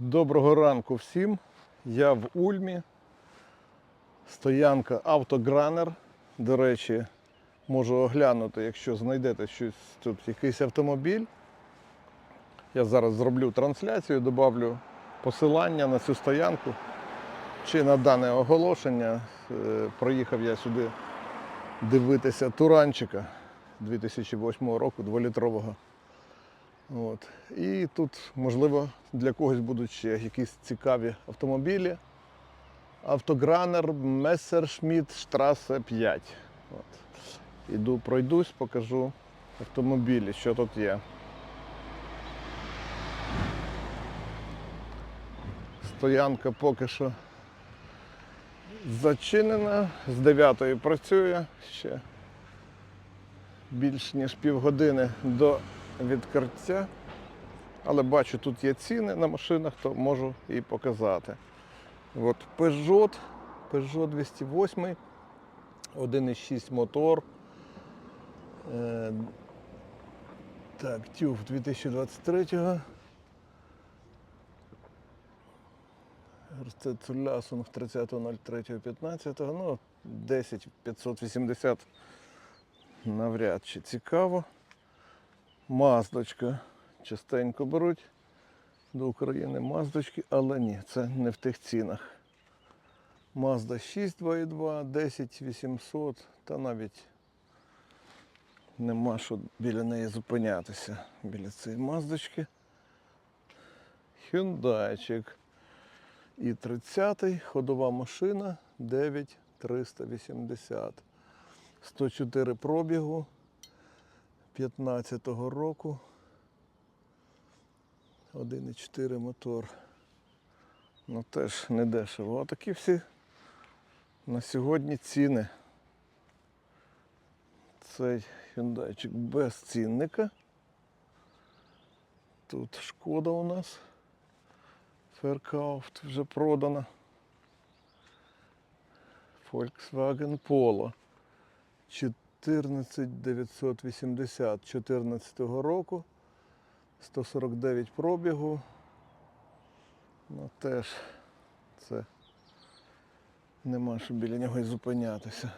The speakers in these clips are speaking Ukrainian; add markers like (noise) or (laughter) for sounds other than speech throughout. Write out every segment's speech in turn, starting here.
Доброго ранку всім. Я в Ульмі. Стоянка Автогранер. До речі, можу оглянути, якщо знайдете щось тут, якийсь автомобіль. Я зараз зроблю трансляцію, добавлю посилання на цю стоянку чи на дане оголошення. Е, Проїхав я сюди дивитися Туранчика 2008 року, 2-літрового. От. І тут, можливо, для когось будуть ще якісь цікаві автомобілі. Автогранер Мессершмітт Штрасе 5. От. Іду, пройдусь, покажу автомобілі, що тут є. Стоянка поки що зачинена, з 9 працює ще більш ніж півгодини до відкриття. Але бачу, тут є ціни на машинах, то можу і показати. От Peugeot, Peugeot 208, 1,6 мотор. Е, так, TÜV 2023. Зулясунг 30.03.15. Ну, 10580 навряд чи цікаво. Маздочка частенько беруть до України маздочки, але ні, це не в тих цінах. Mazda 6 2.2, 10 800 та навіть нема що біля неї зупинятися. Біля цієї маздочки. Хюндайчик. І 30-й ходова машина 9380. 104 пробігу 15-го року. 1,4 мотор. Ну теж не дешево. Отакі всі на сьогодні ціни. Цей хюндайчик без цінника. Тут шкода у нас. Феркауфт вже продана. Volkswagen Polo. 14980 14 року. 149 пробігу. Ну теж це нема що біля нього і зупинятися.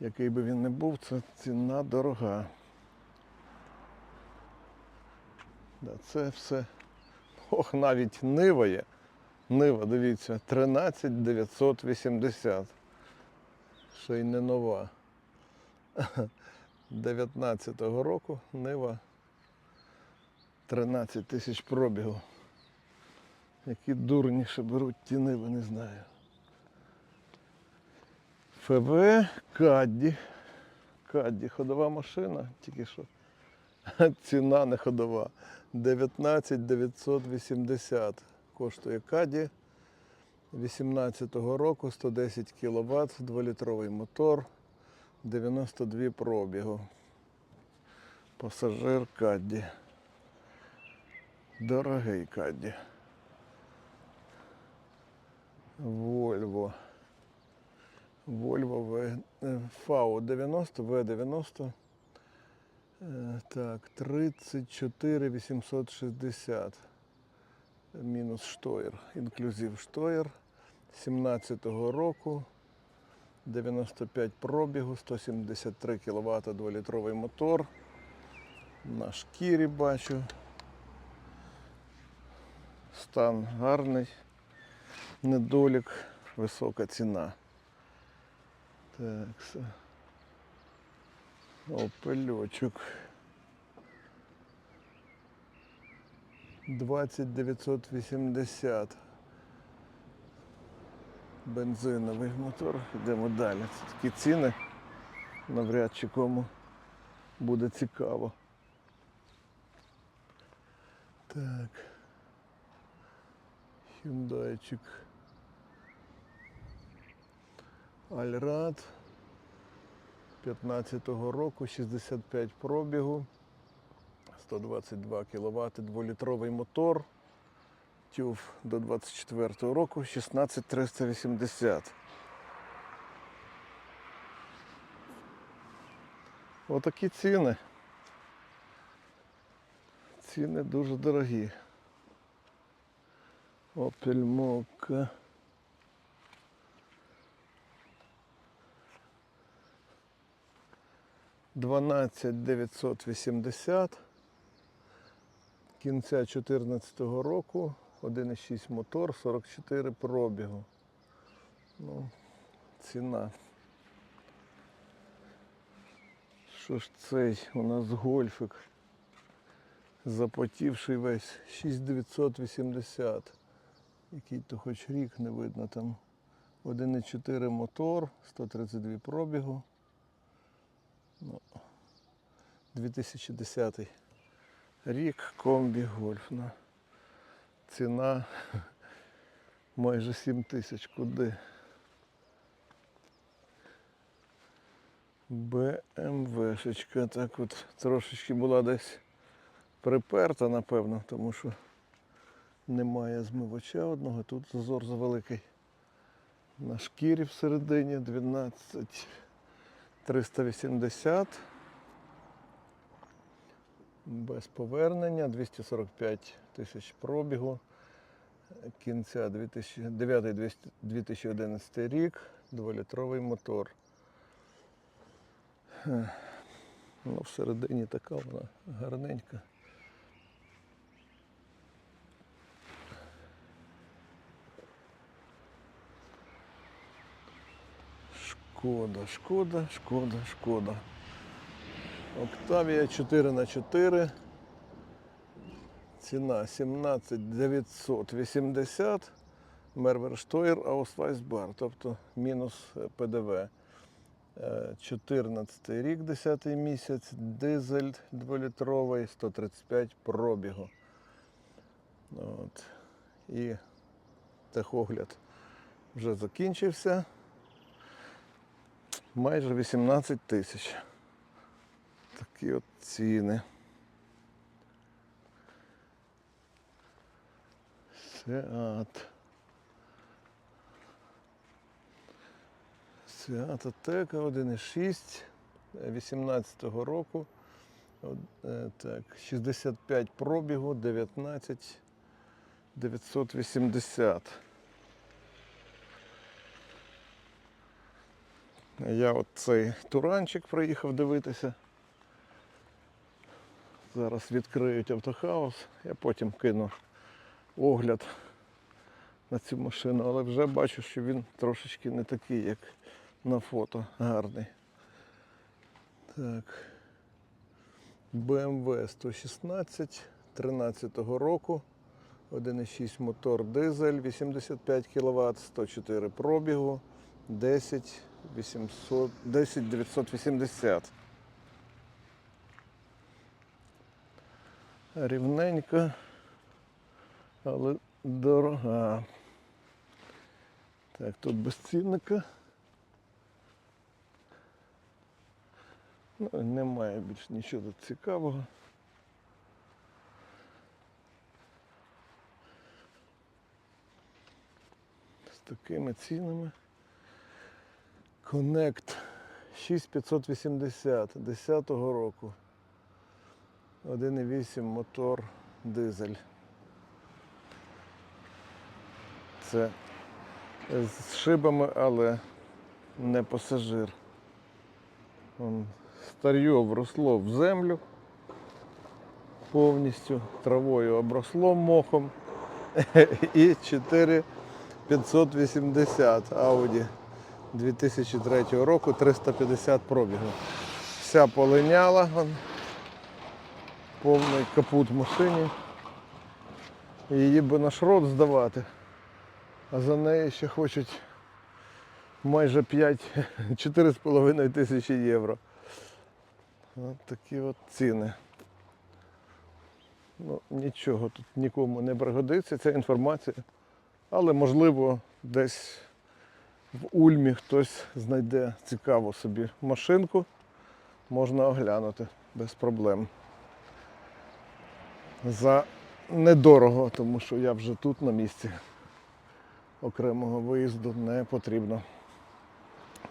Який би він не був, це ціна дорога. Да, це все. Ох, навіть нива є. Нива, дивіться, 13 980. Ще й не нова. (laughs) 19-го року Нива 13 тисяч пробігу. Які дурні ще беруть ті ниви, не знаю. ФВ Кадді. Кадді ходова машина, тільки що. (laughs) Ціна не ходова. 19 980 коштує Каді. 18-го року 110 кВт, 2-літровий мотор, 92 пробігу. Пасажир Кадді. Дорогий Кадді. Вольво. Вольво В ФАО 90, В90. Е, Так, 34 860. Мінус штоєр. Інклюзив штоєр. 17-го року. 95 пробігу, 173 кВт 2-літровий мотор. На шкірі бачу. Стан гарний. Недолік, висока ціна. Так, все. Опельочок. 20980. Бензиновий мотор. Йдемо далі. Це такі ціни. Навряд чи кому буде цікаво. Так. Хюндайчик. Альрад. 15-го року, 65 пробігу, 122 кВт, 2-літровий мотор. TÜV до 24-го року 16380. Отакі ціни. Ціни дуже дорогі. Opel Mokka. Дванадцять дев'ятсот вісімдесят. Кінця 2014 року. 1,6 мотор, 44 пробігу. Ну, ціна. Що ж цей у нас гольфик? Запотівший весь 6980. Який то хоч рік не видно там. 1,4 мотор, 132 пробігу. Ну, 2010 рік комбі гольфна. Ціна (laughs) майже 7 тисяч. Куди? БМВшечка. Так от трошечки була десь приперта, напевно, тому що немає змивача одного. Тут зазор завеликий. На шкірі всередині 12 380. Без повернення 245 тисяч пробігу. Кінця 2009 2011 рік, 2-літровий мотор. Ну, всередині така вона гарненька. Шкода, шкода, шкода, шкода. Октавія 4 на 4 Ціна 17 980 Мерверштойр Аусвайсбар, тобто мінус е, ПДВ. Е, 14 рік, 10 місяць, дизель 2-літровий, 135 пробігу. От. І техогляд вже закінчився. Майже 18 тисяч. Такі от ціни. Сеат. Сеат Атека 1,6 18-го року. Е, Так, 65 пробігу, 19 980. Я от цей туранчик приїхав дивитися. Зараз відкриють автохаус, я потім кину огляд на цю машину, але вже бачу, що він трошечки не такий, як на фото, гарний. Так. BMW 116 13-го року. 1,6 мотор дизель, 85 кВт, 104 пробігу, 10 800, 10 980. Рівненька, але дорога. Так, тут без цінника. Ну, немає більш нічого тут цікавого. З такими цінами. Connect 6580 10-го року. 1,8 мотор дизель. Це з шибами, але не пасажир. Вон старье вросло в землю повністю, травою обросло мохом. (laughs) І 4580 Audi 2003 року 350 пробігу. Вся полиняла, повний капут машині. Її би на шрот здавати, а за неї ще хочуть майже 5 4,5 (laughs) тисячі євро. От такі от ціни. Ну, нічого тут нікому не пригодиться ця інформація. Але можливо десь в Ульмі хтось знайде цікаву собі машинку, можна оглянути без проблем. За недорого, тому що я вже тут на місці. Окремого виїзду не потрібно.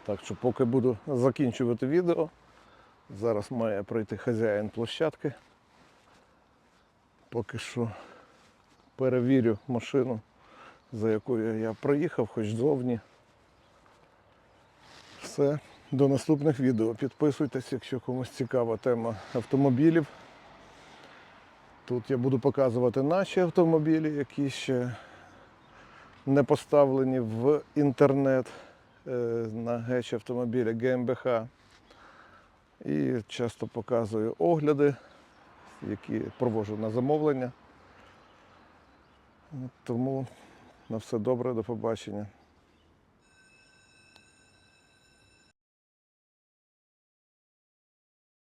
Так що поки буду закінчувати відео, зараз має прийти хазяїн площадки. Поки що перевірю машину за якою я проїхав, хоч зовні. Все, до наступних відео. Підписуйтесь, якщо комусь цікава тема автомобілів. Тут я буду показувати наші автомобілі, які ще не поставлені в інтернет е, на геч автомобіля ГМБХ. І часто показую огляди, які проводжу на замовлення. Тому на все добре, до побачення.